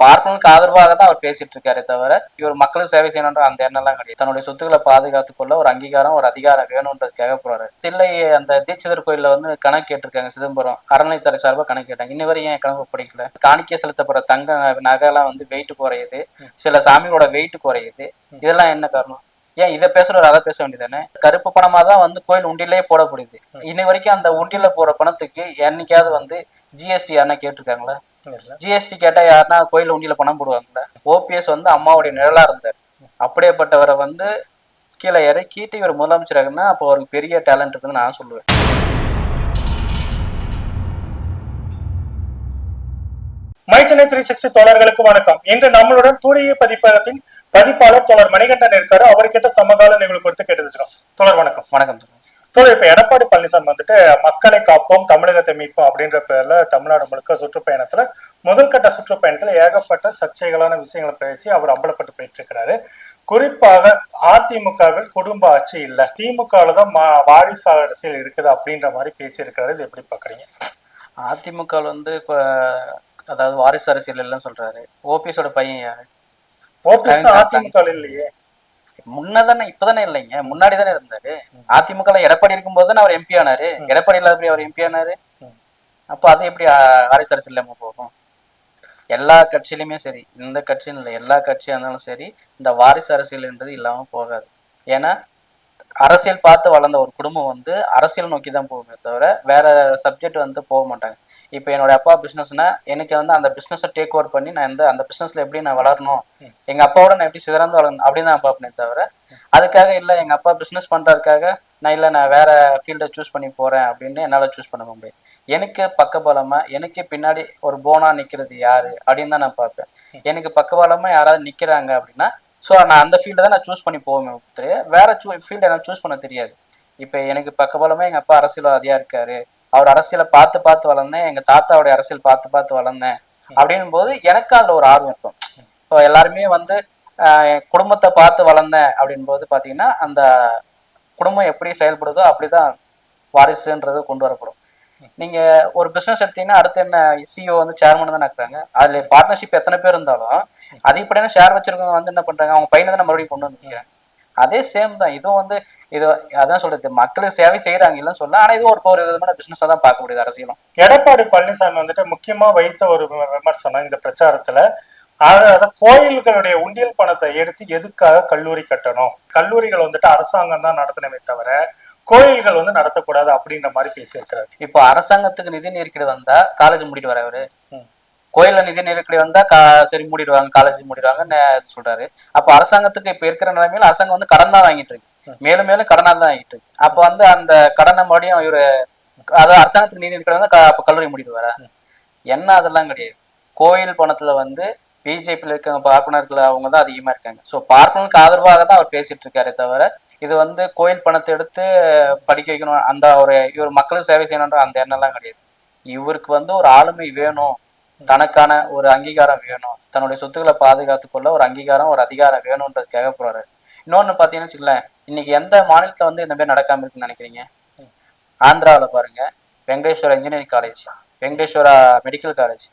பார்ப்பனுக்கு ஆதரவாக தான் அவர் பேசிட்டு இருக்காரே தவிர இவர் மக்களுக்கு சேவை செய்யணுன்ற அந்த எண்ணம்லாம் கிடையாது. தன்னுடைய சொத்துக்களை பாதுகாத்துக் கொள்ள ஒரு அங்கீகாரம் ஒரு அதிகாரம் வேணும்ன்றதுக்காக போறாரு. தில்லை அந்த தீட்சிதர் கோயில்ல வந்து கணக்கு கேட்டிருக்காங்க சிதம்பரம். அறநிலைத்துறை சார்பாக கணக்கு கேட்டாங்க. இன்ன வரையும் ஏன் கணக்கு படிக்கல காணிக்க செலுத்தப்படுற தங்க நகைலாம் வந்து வெயிட் குறையுது. சில சாமிகளோட வெயிட் குறையுது. இதெல்லாம் என்ன காரணம்? ஏன் இதை பேசுறவர் அதை பேச வேண்டியதானே கருப்பு பணமா தான் வந்து கோயில் உண்டியிலேயே போடப்படுது. இன்னை வரைக்கும் அந்த உண்டியில போற பணத்துக்கு என்னைக்காவது வந்து ஜிஎஸ்டி யாருன்னா கேட்டிருக்காங்களா? ஜிஎஸ்டி கேட்டா யாருன்னா கோயில் உண்டியில பணம் போடுவாங்கல்ல. ஓபிஎஸ் வந்து அம்மாவுடைய நிழலா இருந்தார் அப்படியேப்பட்டவரை வந்து கீழே இறக்கிட்டு இவர் முதலமைச்சராகனா அப்போ அவருக்கு பெரிய டேலண்ட் இருக்குன்னு நான் சொல்லுவேன். மைச்சனை த்ரீ சிக்ஸ்டி தோழர்களுக்கு வணக்கம். இன்று நம்மளுடன் தூரிய பதிப்பகத்தின் பதிப்பாளர் தோழர் மணிகண்டன் இருக்காரு. அவர்கிட்ட சமகால நிகழ்வு குறித்து கேட்டு தோழர் வணக்கம். வணக்கம் தோழர் இப்ப எடப்பாடி பழனிசாமி வந்துட்டு மக்களை காப்போம் தமிழகத்தை மீட்போம் அப்படின்ற பேர்ல தமிழ்நாடு முழுக்க சுற்றுப்பயணத்துல முதல் கட்ட சுற்றுப்பயணத்துல ஏகப்பட்ட சர்ச்சைகளான விஷயங்களை பேசி அவர் அம்பலப்பட்டு போயிட்டு இருக்கிறாரு குறிப்பாக அதிமுகவில் குடும்ப ஆட்சி இல்ல. திமுகவில் தான் மா- வாரிசு அரசியல் இருக்குது அப்படின்ற மாதிரி பேசியிருக்காரு இது எப்படி பாக்குறீங்க? அதிமுக வந்து இப்போ அதாவது வாரிசு அரசியல் இல்லைன்னு சொல்றாரு. ஓபிஎஸோட பையன் யாரு? ஓபிஎஸ் அதிமுக இல்லையே. முன்னதானே இப்பதானே இல்லைங்க. முன்னாடி தானே இருந்தாரு. அதிமுக எடப்பாடி இருக்கும்போது தானே அவர் எம்பி ஆனாரு. எடப்பாடி இல்லாத எப்படி அவர் எம்பி ஆனாரு. அப்போ அது எப்படி ஆ, வாரிசு அரசியல் இல்லாம போகும்? எல்லா கட்சியிலுமே சரி இந்த கட்சியும் இல்லை எல்லா கட்சியா இருந்தாலும் சரி இந்த வாரிசு அரசியல்ன்றது இல்லாம போகாது. ஏன்னா அரசியல் பார்த்து வளர்ந்த ஒரு குடும்பம் வந்து அரசியல் நோக்கி தான் போகுமே தவிர வேற சப்ஜெக்ட் வந்து போக மாட்டாங்க. இப்போ என்னோட அப்பா பிஸ்னஸ்னா எனக்கு வந்து அந்த பிஸ்னஸை டேக் ஓவர் பண்ணி நான் இந்த அந்த பிஸ்னஸ்ல எப்படி நான் வளரணும் எங்க அப்பாவோட நான் எப்படி சிதறந்து வளரணும் அப்படின்னு தான் பார்ப்பேனே தவிர அதுக்காக இல்லை எங்க அப்பா பிஸ்னஸ் பண்றதுக்காக நான் இல்லை நான் வேற ஃபீல்டை சூஸ் பண்ணி போறேன் அப்படின்னு என்னால் சூஸ் பண்ண முடியாது எனக்கு பக்கபலமா எனக்கு பின்னாடி ஒரு போனா நிக்கிறது யாரு அப்படின்னு தான் நான் பார்ப்பேன். எனக்கு பக்கபலமா யாராவது நிக்கிறாங்க அப்படின்னா ஸோ நான் அந்த ஃபீல்டை தான் நான் சூஸ் பண்ணி போவேன் தவிர வேற ஃபீல்டை எனக்கு சூஸ் பண்ண தெரியாது. இப்போ எனக்கு பக்கபலமா எங்க அப்பா அரசியல்வாதியா இருக்காரு அவர் அரசியலை பார்த்து பார்த்து வளர்ந்தேன் எங்க தாத்தாவுடைய அரசியல் பார்த்து பார்த்து வளர்ந்தேன் அப்படின் போது எனக்கு அதுல ஒரு ஆர்வம் இருக்கும். இப்போ எல்லாருமே வந்து ஆஹ் குடும்பத்தை பார்த்து வளர்ந்தேன் அப்படின்போது பாத்தீங்கன்னா அந்த குடும்பம் எப்படி செயல்படுதோ அப்படிதான் வாரிசுன்றது கொண்டு வரப்படும். நீங்க ஒரு பிசினஸ் எடுத்தீங்கன்னா அடுத்து என்ன சிஓ வந்து சேர்மன் தான் இருக்கிறாங்க அதுல பார்ட்னர்ஷிப் எத்தனை பேர் இருந்தாலும் அதிகப்படியான ஷேர் வச்சிருக்கவங்க வந்து என்ன பண்றாங்க? அவங்க பையனை தான் மறுபடியும் கொண்டு வந்துருக்காங்க அதே சேம் தான். இதுவும் வந்து இது அதான் சொல்றது. மக்களுக்கு சேவை செய்யறாங்க இல்லைன்னு சொல்ல ஆனா இது ஒரு ஒரு விதமான பிசினஸா தான் பார்க்க முடியுது அரசியலும். எடப்பாடி பழனிசாமி வந்துட்டு முக்கியமா வைத்த ஒரு விம- விமர்சனம் இந்த பிரச்சாரத்துல அதாவது கோயில்களுடைய உண்டியல் பணத்தை எடுத்து எதுக்காக கல்லூரி கட்டணும்? கல்லூரிகள் வந்துட்டு அரசாங்கம் தான் நடத்தணுமே தவிர கோயில்கள் வந்து நடத்தக்கூடாது அப்படின்ற மாதிரி பேசியிருக்கிறாரு. இப்போ அரசாங்கத்துக்கு நிதி நெருக்கடி வந்தா காலேஜ் மூடிட்டு வர அவரு. ம். கோயில்ல நிதி நெருக்கடி வந்தா கா சரி மூடிடுவாங்க காலேஜ் மூடிடுவாங்க சொல்றாரு. அப்ப அரசாங்கத்துக்கு இப்ப இருக்கிற நிலைமையில அரசாங்கம் வந்து கடன் தான் வாங்கிட்டு இருக்கு. மேலும் மேலும் கடனாக தான் ஆகிட்டு. அப்போ வந்து அந்த கடனை மறுபடியும் இவரு அதாவது அரசாங்கத்துக்கு நீதி நெருக்கடி அப்போ க- அப்ப கல்லூரி என்ன அதெல்லாம் கிடையாது. கோயில் பணத்துல வந்து பிஜேபியில் இருக்க பார்ப்பனர்கள் அவங்க தான் அதிகமா இருக்காங்க. ஸோ பார்ப்பனருக்கு ஆதரவாக தான் அவர் பேசிட்டு இருக்காரே தவிர இது வந்து கோயில் பணத்தை எடுத்து படிக்க வைக்கணும். அந்த ஒரு இவர் மக்களுக்கு சேவை செய்யணுன்ற அந்த எண்ணம்லாம் கிடையாது. இவருக்கு வந்து ஒரு ஆளுமை வேணும். தனக்கான ஒரு அங்கீகாரம் வேணும். தன்னுடைய சொத்துக்களை பாதுகாத்துக்கொள்ள ஒரு அங்கீகாரம் ஒரு அதிகாரம் வேணுன்றதுக்காக போறாரு. இன்னொன்னு பாத்தீங்கன்னு வச்சுக்கலேன் இன்னைக்கு எந்த மாநிலத்துல வந்து இந்த மாதிரி நடக்காம இருக்குன்னு நினைக்கிறீங்க? ஆந்திராவுல பாருங்க Venkateswara engineering college Venkateswara medical college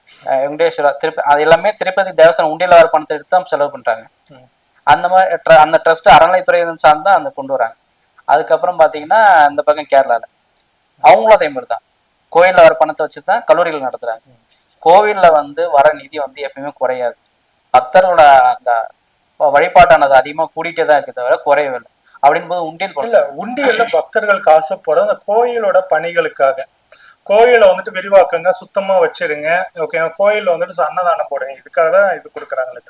Venkateswara Tirupati அது எல்லாமே திருப்பதி தேவஸ்தானம் உண்டியல் வர பணத்தை எடுத்து தான் செலவு பண்றாங்க. ம். அந்த மாதிரி அந்த ட்ரஸ்ட் அறநிலைத்துறை சார்ந்து தான் அந்த கொண்டு வராங்க. அதுக்கப்புறம் பாத்தீங்கன்னா இந்த பக்கம் கேரளால. அவங்களும் அதே மாதிரி தான். கோயில்ல வர பணத்தை வச்சு தான் கல்லூரிகள் நடத்துறாங்க. கோவில்ல வந்து வர நிதி வந்து எப்பயுமே குறையாது. பக்தர்களோட அந்த வழிபாட்டானது அதிகமா கூடிட்டே தான் இருக்கு தவிர குறையவே இல்லை. அப்படின்போது உண்டியல் இல்ல உண்டியல்ல பக்தர்கள் காசு போட அந்த கோயிலோட பணிகளுக்காக. கோயிலை வந்துட்டு விரிவாக்குங்க சுத்தமா வச்சிருங்க ஓகே கோயில்ல வந்துட்டு அன்னதானம் போடுங்க. இதுக்காக தான் இது கொடுக்குறாங்களே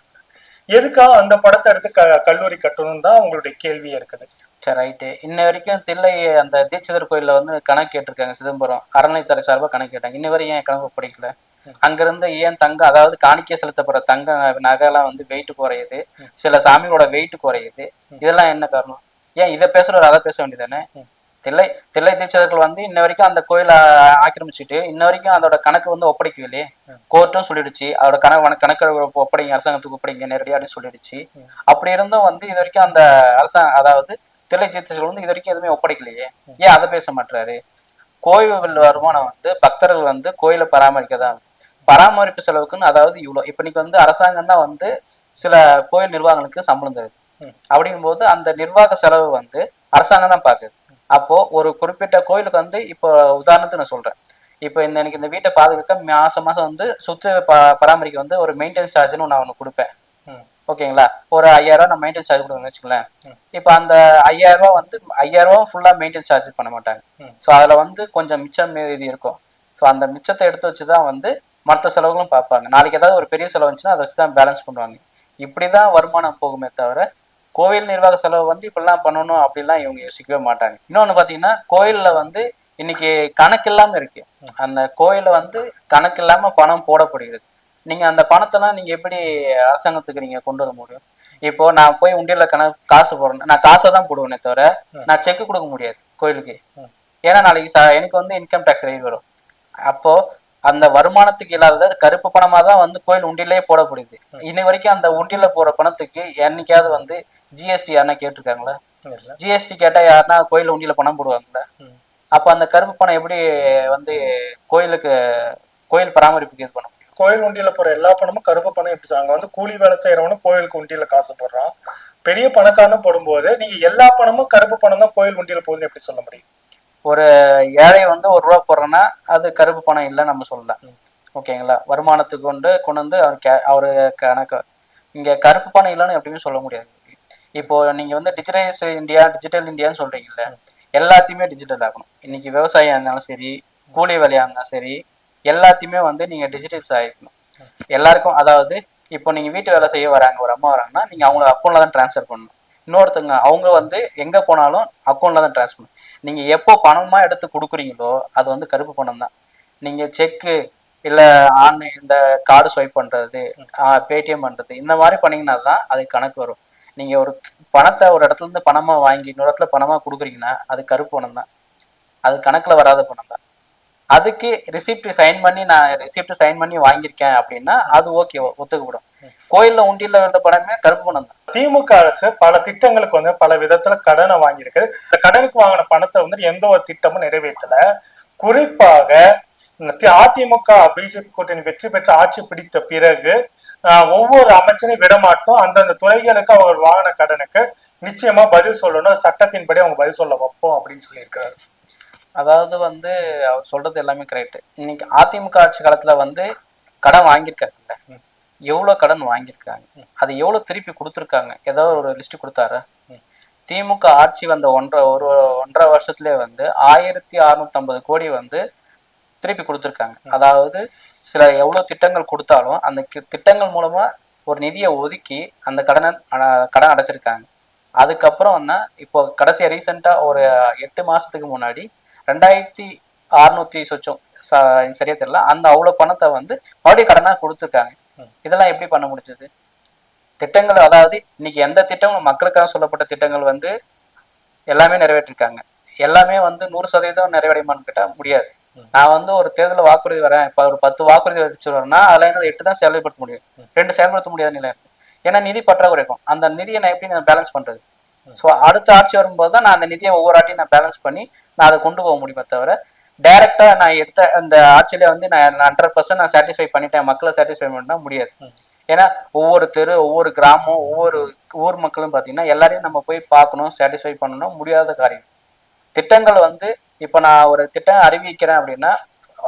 எதுக்காக அந்த படத்தை எடுத்து க கல்லூரி கட்டணும் தான் உங்களுடைய கேள்வியே இருக்குது. சரி ரைட்டு இன்ன வரைக்கும் தில்லை அந்த தீட்சிதர் கோயில்ல வந்து கணக்கு கேட்டிருக்காங்க சிதம்பரம். அறநிலைத்துறை சார்பாக கணக்கு கேட்டாங்க. இன்ன வரையும் ஏன் கணக்கு படிக்கல அங்கிருந்து ஏன் தங்கம் அதாவது காணிக்க செலுத்தப்படுற தங்க நகைலாம் வந்து வெயிட் குறையுது. சில சாமிகளோட வெயிட் குறையுது. இதெல்லாம் என்ன காரணம்? ஏன் இதை பேசுறவர் அதை பேச வேண்டியதானே தில்லை தில்லை தீட்சிதர்கள் வந்து இன்ன வரைக்கும் அந்த கோயிலை ஆக்கிரமிச்சுட்டு இன்ன வரைக்கும் அதோட கணக்கு வந்து ஒப்படைக்கவில்லையே கோர்ட்டும் சொல்லிடுச்சு. அதோட கணக்கு கணக்கு ஒப்படைங்க அரசாங்கத்துக்கு ஒப்படைங்க நேரடியாக சொல்லிடுச்சு. அப்படி இருந்தும் வந்து இது வரைக்கும் அந்த அரசாங்க அதாவது தில்லை தீட்சிதர்கள் வந்து இது வரைக்கும் எதுவுமே ஒப்படைக்கலையே. ஏன் அதை பேச மாட்டாரு கோயில் வருமானம் வந்து பக்தர்கள் வந்து கோயிலை பராமரிக்க தான் பராமரிப்பு செலவுக்குன்னு அதாவது இவ்வளோ இப்போ இன்னைக்கு வந்து அரசாங்கம் தான் வந்து சில கோயில் நிர்வாகங்களுக்கு சம்பளம் தருது. அப்படிங்கும்போது அந்த நிர்வாக செலவு வந்து அரசாங்கம் தான் பார்க்குது அப்போ ஒரு குறிப்பிட்ட கோயிலுக்கு வந்து இப்போ உதாரணத்துக்கு நான் சொல்றேன் இப்போ இந்த எனக்கு இந்த வீட்டை பாதுகாக்க மாசம் மாசம் வந்து சுற்று ப பராமரிக்க வந்து ஒரு மெயின்டெனன்ஸ் சார்ஜ்னு நான் ஒன்று கொடுப்பேன் ம். ஓகேங்களா ஒரு ஐயாயிரம் நான் மெயின்டெனன்ஸ் சார்ஜ் கொடுக்கணும்னு வச்சுக்கலேன் ம். இப்போ அந்த ஐயாயிரம் ரூபாய் வந்து ஐயாயிரம் ரூபாய் ஃபுல்லா மெயின்டெனன்ஸ் சார்ஜ் பண்ண மாட்டாங்க. ஸோ அதுல வந்து கொஞ்சம் மிச்சம் மீதி இருக்கும் ஸோ அந்த மிச்சத்தை எடுத்து வச்சு தான் வந்து மற்ற செலவுகளும் பார்ப்பாங்க. நாளைக்கு ஏதாவது ஒரு பெரிய செலவு வந்துச்சுன்னா அதை வச்சு தான் பேலன்ஸ் பண்ணுவாங்க. இப்படி தான் வருமானம் போகுமே தவிர கோவில் நிர்வாக செலவு வந்து இப்படிலாம் பண்ணணும் அப்படிலாம் இவங்க யோசிக்கவே மாட்டாங்க. இன்னொன்று பார்த்தீங்கன்னா கோயிலில் வந்து இன்னைக்கு கணக்கு இல்லாம இருக்கு. அந்த கோயில்ல வந்து கணக்கு இல்லாம பணம் போடப்படுகிறது. நீங்க அந்த பணத்தெல்லாம் நீங்க எப்படி அரசாங்கத்துக்கு நீங்க கொண்டு வர முடியும்? இப்போ நான் போய் உண்டியல்ல கணக்கு காசு போடுறேன். நான் காசை தான் போடுவேனே தவிர நான் செக் கொடுக்க முடியாது கோயிலுக்கு. ஏன்னா நாளைக்கு ச- எனக்கு வந்து இன்கம் டேக்ஸ் ரைட் வரும். அப்போ அந்த வருமானத்துக்கு இல்லாதது கருப்பு பணமா தான் வந்து கோயில் உண்டியிலே போடப்படுது இன்னை வரைக்கும் அந்த உண்டியல்ல போற பணத்துக்கு என்னைக்காவது வந்து ஜிஎஸ்டி யாருன்னா கேட்டிருக்காங்களா? ஜிஎஸ்டி கேட்டா யாருன்னா கோயில் உண்டியில பணம் போடுவாங்களா. அப்ப அந்த கருப்பு பணம் எப்படி வந்து கோயிலுக்கு கோயில் பராமரிப்புக்கு இது பண்ண முடியும்? கோயில் உண்டியில போற எல்லா பணமும் கருப்பு பணம் எப்படி அங்க வந்து கூலி வேலை செய்யறவனும் கோயிலுக்கு உண்டியில காசு போடுறான். பெரிய பணக்காரனும் போடும்போது நீங்க எல்லா பணமும் கருப்பு பணம் தான் கோயில் உண்டியில போகுதுன்னு எப்படி சொல்ல முடியும்? ஒரு ஏழை வந்து ஒரு ரூபா போடுறேன்னா அது கருப்பு பணம் இல்லை நம்ம சொல்லலாம். ஓகேங்களா? வருமானத்துக்கு கொண்டு கொண்டு வந்து அவர் கே அவர் கணக்கு இங்கே கருப்பு பணம் இல்லைன்னு எப்படியுமே சொல்ல முடியாது. இப்போ நீங்கள் வந்து டிஜிட்டலைஸ் இந்தியா டிஜிட்டல் இந்தியான்னு சொல்கிறீங்கல்ல எல்லாத்தையுமே டிஜிட்டல் ஆகணும் இன்னைக்கு விவசாயம் இருந்தாலும் சரி கூலி வேலையாக இருந்தாலும் சரி எல்லாத்தையுமே வந்து நீங்கள் டிஜிட்டல்ஸ் ஆகிக்கணும் எல்லாருக்கும் அதாவது இப்போ நீங்கள் வீட்டு வேலை செய்ய வராங்க ஒரு அம்மா வராங்கன்னா நீங்கள் அவங்க அக்கௌண்ட்டில் தான் ட்ரான்ஸ்ஃபர் பண்ணணும். இன்னொருத்தங்க அவங்க வந்து எங்கே போனாலும் அக்கௌண்ட்டில் தான் ட்ரான்ஸ்ஃபர் நீங்கள் நீங்க எப்போ பணமா எடுத்து கொடுக்குறீங்களோ அது வந்து கருப்பு பணம் தான். நீங்க செக்கு இல்ல ஆன்லைன் இந்த கார்டு ஸ்வைப் பண்றது பேடிஎம் பண்றது இந்த மாதிரி பண்ணீங்கன்னா தான் அது கணக்கு வரும். நீங்க ஒரு பணத்தை ஒரு இடத்துல இருந்து பணமா வாங்கி இன்னொரு இடத்துல பணமா கொடுக்குறீங்கன்னா அது கருப்பு பணம் தான். அது கணக்குல வராத பணம் தான். அதுக்கு ரிசிப்ட் சைன் பண்ணி நான் ரிசிப்ட் சைன் பண்ணி வாங்கியிருக்கேன் அப்படின்னா அது ஓகே ஒத்துக்கப்படும். கோயில்ல உண்டியில் வந்த பணமே கருப்பு பணம் தான். திமுக அரசு பல திட்டங்களுக்கு வந்து பல விதத்துல கடனை வாங்கியிருக்கு. இந்த கடனுக்கு வாங்கின பணத்தை வந்து எந்த ஒரு திட்டமும் நிறைவேற்றல. குறிப்பாக தி- அதிமுக பிஜேபி கூட்டணி வெற்றி பெற்று ஆட்சி பிடித்த பிறகு ஒவ்வொரு அமைச்சரையும் விடமாட்டோம். அந்தந்த துறைகளுக்கு அவர் வாங்கின கடனுக்கு நிச்சயமா பதில் சொல்லணும். சட்டத்தின்படி அவங்க பதில் சொல்ல வைப்போம் அப்படின்னு சொல்லியிருக்காரு அதாவது வந்து அவர் சொல்றது எல்லாமே கரெக்ட் இன்னைக்கு அதிமுக ஆட்சி காலத்துல வந்து கடன் வாங்கியிருக்காரு ம். எவ்வளவு கடன் வாங்கியிருக்காங்க அது எவ்வளவு திருப்பி கொடுத்துருக்காங்க ஏதாவது ஒரு லிஸ்ட் கொடுத்தாரா. திமுக ஆட்சி வந்த ஒன்றரை ஒரு ஒன்றரை வருஷத்துலயே வந்து ஆயிரத்தி அறுநூத்தி ஐம்பது கோடி வந்து திருப்பி கொடுத்துருக்காங்க அதாவது சில எவ்வளவு திட்டங்கள் கொடுத்தாலும் அந்த திட்டங்கள் மூலமா ஒரு நிதியை ஒதுக்கி அந்த கடனை கடன் அடைச்சிருக்காங்க அதுக்கப்புறம் வந்து இப்போ கடைசியா ரீசெண்டா ஒரு எட்டு மாசத்துக்கு முன்னாடி ரெண்டாயிரத்தி அறுநூத்தி சொச்சம் ச- சரியா தெரியல அந்த அவ்வளவு பணத்தை வந்து மறுபடியும் கடனா கொடுத்துருக்காங்க. இதெல்லாம் எப்படி பண்ண முடிஞ்சது? திட்டங்கள் அதாவது இன்னைக்கு எந்த திட்டங்களும் மக்களுக்காக சொல்லப்பட்ட திட்டங்கள் வந்து எல்லாமே நிறைவேற்றிருக்காங்க. எல்லாமே வந்து நூறு சதவீதம் நிறைவடையுமான்னு கேட்டா முடியாது. நான் வந்து ஒரு தேர்தலில் வாக்குறுதி வரேன். இப்போ ஒரு பத்து வாக்குறுதி வச்சு வரேன்னா அதில் என்னால் எட்டு தான் செயல்படுத்த முடியும். ரெண்டு செயல்படுத்த முடியாத நிலை இருக்கு. ஏன்னா நிதி பற்றாக்குறை இருக்கும். அந்த நிதியை நான் எப்படி நான் பேலன்ஸ் பண்றது? ஸோ அடுத்த ஆட்சி வரும்போது தான் நான் அந்த நிதியை ஒவ்வொரு ஆட்டையும் நான் பேலன்ஸ் பண்ணி நான் அதை கொண்டு போக முடியுமே தவிர டைரக்டா நான் எடுத்த அந்த ஆட்சியில வந்து நான் ஹண்ட்ரட் பர்சன்ட் நான் சாட்டிஸ்ஃபை பண்ணிட்டேன். மக்களை சாட்டிஸ்ஃபை பண்ணா முடியாது. ஏன்னா ஒவ்வொரு தெரு ஒவ்வொரு கிராமம் ஒவ்வொரு ஊர் மக்களும் பார்த்தீங்கன்னா எல்லாரையும் நம்ம போய் பார்க்கணும் சாட்டிஸ்ஃபை பண்ணணும் முடியாத காரியம். திட்டங்கள் வந்து இப்போ நான் ஒரு திட்டம் அறிவிக்கிறேன் அப்படின்னா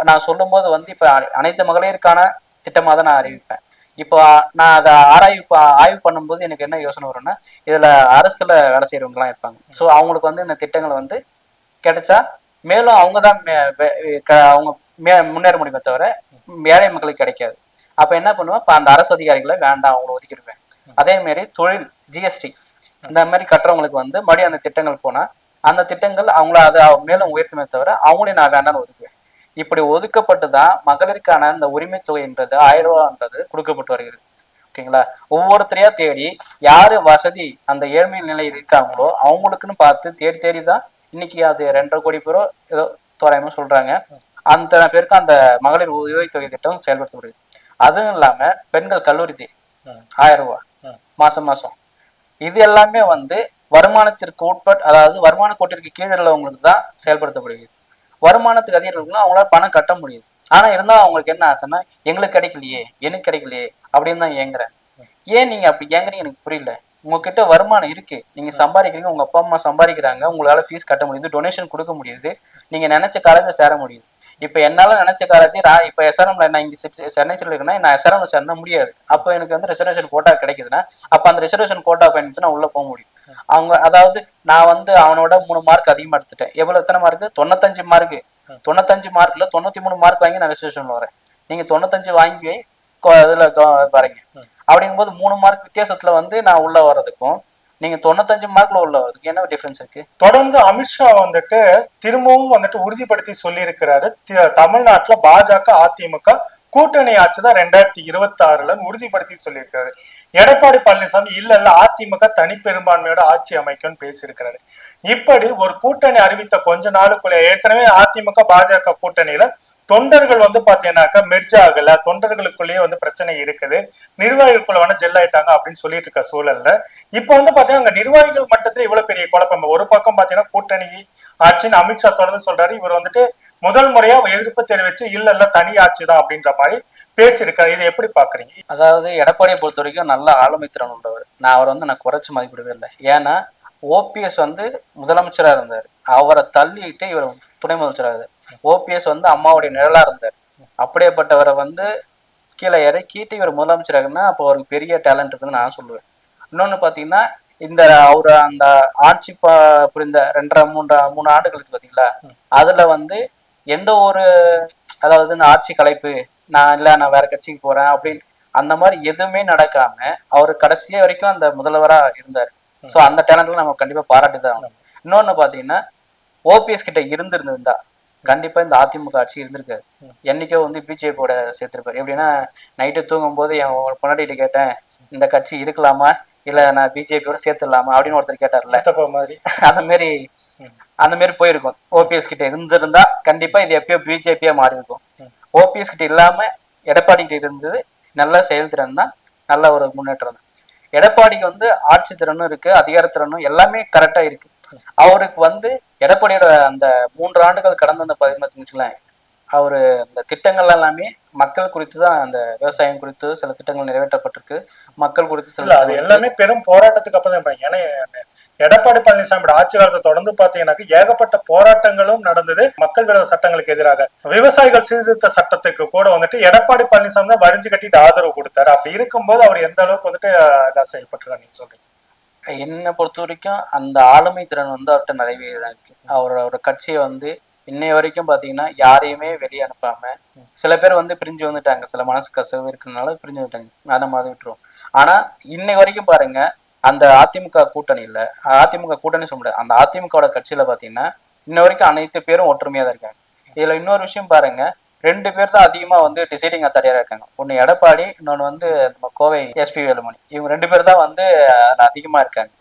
நான் சொல்லும்போது வந்து இப்போ அனைத்து மகளிருக்கான திட்டமாக தான் நான் அறிவிப்பேன். இப்போ நான் அதை ஆராய்வு ஆய்வு பண்ணும்போது எனக்கு என்ன யோசனை வரும்னா இதுல அரசுல வேலை செய்யறவங்கலாம் இருப்பாங்க. ஸோ அவங்களுக்கு வந்து இந்த திட்டங்கள் வந்து கிடைச்சா மேலும் அவங்க தான் அவங்க மே முன்னேற முடியுமே தவிர ஏழை மக்களுக்கு கிடைக்காது. அப்ப என்ன பண்ணுவேன் இப்போ அந்த அரசு அதிகாரிகளை வேண்டாம் அவங்கள ஒதுக்கிடுவேன். அதே மாதிரி தொழில் ஜிஎஸ்டி இந்த மாதிரி கட்டுறவங்களுக்கு வந்து மறுபடியும் அந்த திட்டங்கள் போனால் அந்த திட்டங்கள் அவங்கள அதை மேலும் உயர்த்துமே தவிர அவங்களையும் நான் வேண்டாம்னு ஒதுக்குவேன். இப்படி ஒதுக்கப்பட்டு தான் மகளிருக்கான இந்த உரிமை தொகைன்றது ஆயிரம் ரூபான்றது கொடுக்கப்பட்டு வருகிறது. ஓகேங்களா? ஒவ்வொருத்தரையா தேடி யாரு வசதி அந்த ஏழ்மை நிலையில் இருக்காங்களோ அவங்களுக்குன்னு பார்த்து தேடி தேடி தான் இன்னைக்கு அது ரெண்டரை கோடி பேரோ ஏதோ தோராயமா சொல்றாங்க. அந்த பேருக்கு அந்த மகளிர் உதவித்தொகை திட்டம் செயல்படுத்தப்படுது. அதுவும் இல்லாம பெண்கள் கல்லூரி. ஆயிரம் ரூபாய். மாசம் மாசம். இது எல்லாமே வந்து வருமானத்திற்கு உட்பட் அதாவது வருமான கோட்டிற்கு கீழே உள்ளவங்களுக்கு தான் செயல்படுத்தப்படுகிறது. வருமானத்துக்கு அதிகம் இருக்குன்னா அவங்களால பணம் கட்ட முடியுது. ஆனா இருந்தா அவங்களுக்கு என்ன ஆசைன்னா எங்களுக்கு கிடைக்கலையே எனக்கு கிடைக்கலையே அப்படின்னு தான் ஏங்குறேன். ஏன் நீங்க அப்படி ஏங்குறீங்க எனக்கு புரியல. உங்ககிட்ட வருமானம் இருக்கு. நீங்க சம்பாதிக்கிறீங்க உங்க அப்பா அம்மா சம்பாதிக்கிறாங்க உங்களால ஃபீஸ் கட்ட முடியுது டொனேஷன் கொடுக்க முடியுது நீங்க நினைச்ச காலேஜ்ல சேர முடியுது. இப்ப என்னால நினைச்ச காலேஜ் நான் இப்ப எஸ்ஆர்எம்ல நான் இங்க சென்னை சிட்டில இருக்கேன்னா நான் எஸ்ஆர்எம்ல சேர முடியாது. அப்போ எனக்கு வந்து ரிசர்வேஷன் கோட்டா கிடைக்குதுன்னா அப்ப அந்த ரிசர்வேஷன் கோட்டா பயன்படுத்தி நான் உள்ள போக முடியும். அவங்க அதாவது நான் வந்து அவனோட மூணு மார்க் அதிகமா எடுத்துட்டேன். எவ்வளவு எத்தனை மார்க் தொண்ணூத்தஞ்சு மார்க் தொண்ணூத்தஞ்சு மார்க்ல தொண்ணூத்தி மூணு மார்க் வாங்கி நான் ரிசர்வேஷன் வரேன். நீங்க தொண்ணூத்தஞ்சு வாங்கி அதுல இதுல வரீங்க அப்படிங்கும்போது மூணு மார்க் வித்தியாசத்துல வந்து நான் உள்ள வர்றதுக்கும் நீங்க தொண்ணூத்தஞ்சு மார்க்ல உள்ள வரதுக்கு என்ன டிஃபரன்ஸ் இருக்கு? தொடர்ந்து அமித்ஷா வந்துட்டு திரும்பவும் வந்துட்டு உறுதிப்படுத்தி சொல்லியிருக்கிறாரு. தி- தமிழ்நாட்டுல பாஜக அதிமுக கூட்டணி ஆட்சி தான் ரெண்டாயிரத்தி இருபத்தி ஆறுல உறுதிப்படுத்தி சொல்லியிருக்காரு. எடப்பாடி பழனிசாமி இல்ல இல்ல அதிமுக தனிப்பெரும்பான்மையோட ஆட்சி அமைக்கும்னு பேசியிருக்கிறாரு. இப்படி ஒரு கூட்டணி அறிவித்த கொஞ்ச நாளுக்குள்ள ஏற்கனவே அதிமுக பாஜக கூட்டணியில தொண்டர்கள் வந்து பாத்தீங்கன்னாக்கா மெர்ஜ் ஆகல. தொண்டர்களுக்குள்ளேயே வந்து பிரச்சனை இருக்குது. நிர்வாகிகளுக்குள்ள வேணா ஜெல் ஆயிட்டாங்க அப்படின்னு சொல்லிட்டு இருக்க சூழல்ல. இப்ப வந்து பாத்தீங்கன்னா அங்க நிர்வாகிகள் மட்டத்துல இவ்வளவு பெரிய குழப்பம். ஒரு பக்கம் பாத்தீங்கன்னா கூட்டணி ஆட்சின்னு அமித்ஷா தொடர்ந்து சொல்றாரு. இவர் வந்துட்டு முதல் முறையா எதிர்ப்பு தெரிவிச்சு இல்ல இல்ல தனி ஆட்சி தான் அப்படின்ற மாதிரி பேசியிருக்காரு. இதை எப்படி பாக்குறீங்க? அதாவது எடப்பாடியை பொறுத்த வரைக்கும் நல்ல ஆளுமை திறன் உள்ளவர். நான் அவரை வந்து நான் குறைச்சு மதிப்பிடவே இல்லை ஏன்னா ஓபிஎஸ் வந்து முதலமைச்சரா இருந்தார். அவரை தள்ளிட்டு இவர் துணை முதலமைச்சராக இருந்தார். ஓபிஎஸ் வந்து அம்மாவுடைய நிழலா இருந்தார். அப்படியேப்பட்டவரை வந்து கீழே இறக்கிட்டு இவர் முதலமைச்சராகனா அப்போ அவருக்கு பெரிய டேலண்ட் இருக்குன்னு நான் சொல்லுவேன். இன்னொன்னு பாத்தீங்கன்னா இந்த அவர் அந்த ஆட்சி புரிந்த ரெண்டரை மூன்றரை மூணு ஆண்டுகளுக்கு பாத்தீங்களா அதுல வந்து எந்த ஒரு அதாவது இந்த ஆட்சி கலைப்பு நான் இல்ல நான் வேற கட்சிக்கு போறேன் அப்படின்னு அந்த மாதிரி எதுவுமே நடக்காம அவர் கடைசியே வரைக்கும் அந்த முதல்வரா இருந்தார். சோ அந்த டேலண்ட்ல நம்ம கண்டிப்பா பாராட்டி தான் ஆகணும். இன்னொன்னு பாத்தீங்கன்னா ஓபிஎஸ் கிட்ட இருந்திருந்திருந்தா கண்டிப்பா இந்த அதிமுக ஆட்சி இருந்திருக்காது என்னைக்கோ வந்து பிஜேபியோட சேர்த்திருப்பாரு. எப்படின்னா நைட்டு தூங்கும் போது என் பொன்னாடிட்டு கேட்டேன் இந்த கட்சி இருக்கலாமா? இல்ல நான் பிஜேபியோட சேர்த்துடலாமா? அப்படின்னு ஒருத்தர் கேட்டார்ல. மாதிரி. அந்த மாதிரி அந்த மாதிரி போயிருக்கும். ஓபிஎஸ் கிட்ட இருந்திருந்தா கண்டிப்பா இது எப்பயோ பிஜேபியா மாறி இருக்கும் ஓபிஎஸ் கிட்ட இல்லாம எடப்பாடி கிட்ட இருந்தது நல்ல செயல்திறன் தான் நல்ல ஒரு முன்னேற்றம் தான். எடப்பாடிக்கு வந்து ஆட்சி திறனும் இருக்கு அதிகாரத்திறனும் எல்லாமே கரெக்டா இருக்கு. அவருக்கு வந்து எடப்பாடியோட அந்த மூன்று ஆண்டுகள் கடந்த அந்த பதிமூணு வச்சுக்கலாம் அவரு அந்த திட்டங்கள் எல்லாமே மக்கள் குறித்து தான் அந்த விவசாயம் குறித்து சில திட்டங்கள் நிறைவேற்றப்பட்டிருக்கு. மக்கள் குறித்து சில அது எல்லாமே பெரும் போராட்டத்துக்கு அப்புறம் தான். ஏன்னா எடப்பாடி பழனிசாமியோட ஆட்சி காலத்தை தொடர்ந்து பாத்தீங்கன்னாக்க ஏகப்பட்ட போராட்டங்களும் நடந்தது மக்கள் விரோத சட்டங்களுக்கு எதிராக. விவசாயிகள் சீர்திருத்த சட்டத்துக்கு கூட வந்துட்டு எடப்பாடி பழனிசாமி தான் வரிஞ்சு கட்டிட்டு ஆதரவு கொடுத்தாரு. அப்படி இருக்கும்போது அவர் எந்த அளவுக்கு வந்துட்டு செயல்பட்டுருக்காரு நீங்க சொல்றீங்க? என்னை பொறுத்த வரைக்கும் அந்த ஆளுமை திறன் வந்து அவர்கிட்ட நிறையவே தான் இருக்கு. அவரோட கட்சியை வந்து இன்னைய வரைக்கும் பாத்தீங்கன்னா யாரையுமே வெளியே அனுப்பாம சில பேர் வந்து பிரிஞ்சு வந்துட்டாங்க. சில மனசு கசவு இருக்கிறதுனால பிரிஞ்சு வந்துட்டாங்க. அதை மாதிரி விட்டுருவோம். ஆனா இன்னைக்கு வரைக்கும் பாருங்க அந்த அதிமுக கூட்டணியில அதிமுக கூட்டணி சொல்ல முடியாது. அந்த அதிமுகவோட கட்சியில பாத்தீங்கன்னா இன்ன வரைக்கும் அனைத்து பேரும் ஒற்றுமையா தான் இருக்காங்க. இதுல இன்னொரு விஷயம் பாருங்க ரெண்டு பேர் தான் அதிகமாக வந்து டிசைடிங் அத்தாரியாக இருக்காங்க. ஒன்று எடப்பாடி இன்னொன்று வந்து நம்ம கோவை எஸ்பி வேலுமணி. இவங்க ரெண்டு பேர் தான் வந்து அதிகமாக இருக்காங்க.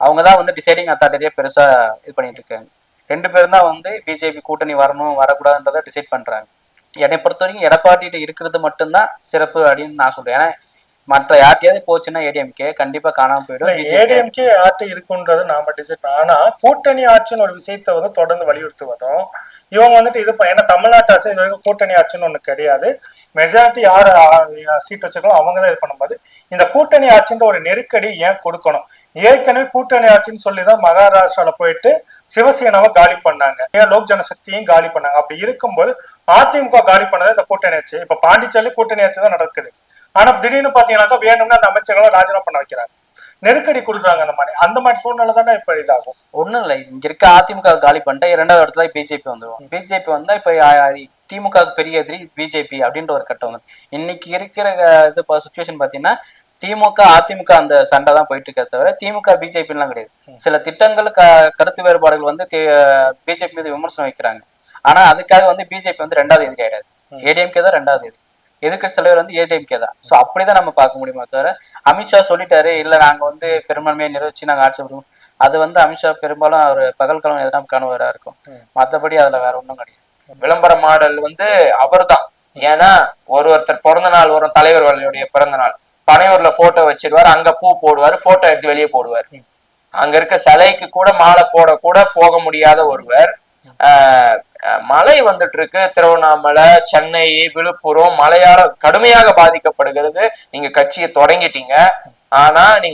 அவங்க தான் வந்து டிசைடிங் அத்தாரிட்டியாக பெருசாக இது பண்ணிட்டு இருக்காங்க. ரெண்டு பேரும் தான் வந்து பிஜேபி கூட்டணி வரணும் வரக்கூடாதுன்றதை டிசைட் பண்ணுறாங்க என்னை பொறுத்த வரைக்கும் எடப்பாடிகிட்ட இருக்கிறது மட்டும்தான் சிறப்பு அப்படின்னு நான் சொல்கிறேன் ஏன்னா மற்ற யார்ட்டையாவது போச்சுன்னா ஏடிஎம்கே கண்டிப்பா காணாம போயிடும். ஏடிஎம்கே ஆட்சி இருக்குன்றது நாம டிசைட் ஆனா கூட்டணி ஆட்சின்னு ஒரு விஷயத்தை வந்து தொடர்ந்து வலியுறுத்துவதும் இவங்க வந்துட்டு இது ஏன்னா தமிழ்நாட்டு அரசு இது வரைக்கும் கூட்டணி ஆட்சின்னு ஒண்ணு கிடையாது. மெஜாரிட்டி யார் சீட் வச்சிருக்கோ அவங்க தான் இது பண்ணும்போது இந்த கூட்டணி ஆட்சின்ற ஒரு நெருக்கடி ஏன் கொடுக்கணும்? ஏற்கனவே கூட்டணி ஆட்சின்னு சொல்லி தான் மகாராஷ்டிரால போயிட்டு சிவசேனாவை காலி பண்ணாங்க. ஏன் லோக் ஜனசக்தியும் காலி பண்ணாங்க. அப்படி இருக்கும்போது அதிமுக காலி பண்ணது இந்த கூட்டணி ஆட்சி இப்ப பாண்டிச்சேரி கூட்டணி ஆட்சி தான் நடக்குது. ஆனா திடீர்னு பாத்தீங்கன்னாக்கா வேணும்னா அந்த அமைச்சர்களை ராஜினாமா பண்ண வைக்கிறாங்க நெருக்கடி கொடுக்குறாங்க அந்த மாதிரி. அந்த மாதிரி சூழ்நிலை தானே இப்ப இதாகும். ஒண்ணும் இல்லை. இங்க இருக்க அதிமுக காலி பண்ணிட்டு இரண்டாவது இடத்துல பிஜேபி வந்துடும் பிஜேபி வந்தா இப்ப திமுக பெரிய எதிரி பிஜேபி அப்படின்ற ஒரு கட்டம் வந்து இன்னைக்கு இருக்கிற இது சுச்சுவேஷன் பாத்தீங்கன்னா திமுக அதிமுக அந்த சண்டை தான் போயிட்டு இருக்கே தவிர திமுக பிஜேபி எல்லாம் கிடையாது. சில திட்டங்கள் க கருத்து வேறுபாடுகள் வந்து பிஜேபி மீது விமர்சனம் வைக்கிறாங்க. ஆனா அதுக்காக வந்து பிஜேபி வந்து ரெண்டாவது எதிரி ஆயிடாது ஏடிஎம்கே தான் ரெண்டாவது எதிரி. எதிர்கட்சி தலைவர் வந்து ஏடிஎம்கே தான். ஸோ அப்படிதான் நம்ம பார்க்க முடியுமா தவிர அமித்ஷா சொல்லிட்டாரு இல்ல நாங்க வந்து பெரும்பான்மையை நிறுவச்சு நாங்க ஆட்சி புரிவோம். அது வந்து அமித்ஷா பெரும்பாலும் அவர் பகல் எதனா கனவரா இருக்கும். மத்தபடி அதுல வேற ஒன்றும் கிடையாது. விளம்பர மாடல் வந்து அவர்தான். ஏன்னா ஒரு ஒருத்தர் பிறந்த நாள் வரும் தலைவர்களுடைய பிறந்த நாள். பனையூர்ல போட்டோ வச்சிருவாரு அங்க பூ போடுவாரு போட்டோ எடுத்து வெளியே போடுவார். அங்க இருக்க சிலைக்கு கூட மாலை போட கூட போக முடியாத ஒருவர் ஆஹ் மழை வந்துட்டு இருக்கு திருவண்ணாமலை சென்னை விழுப்புரம் மழையால கடுமையாக பாதிக்கப்படுகிறது. நீங்க கட்சியை தொடங்கிட்டீங்க. ஆனா நீங்க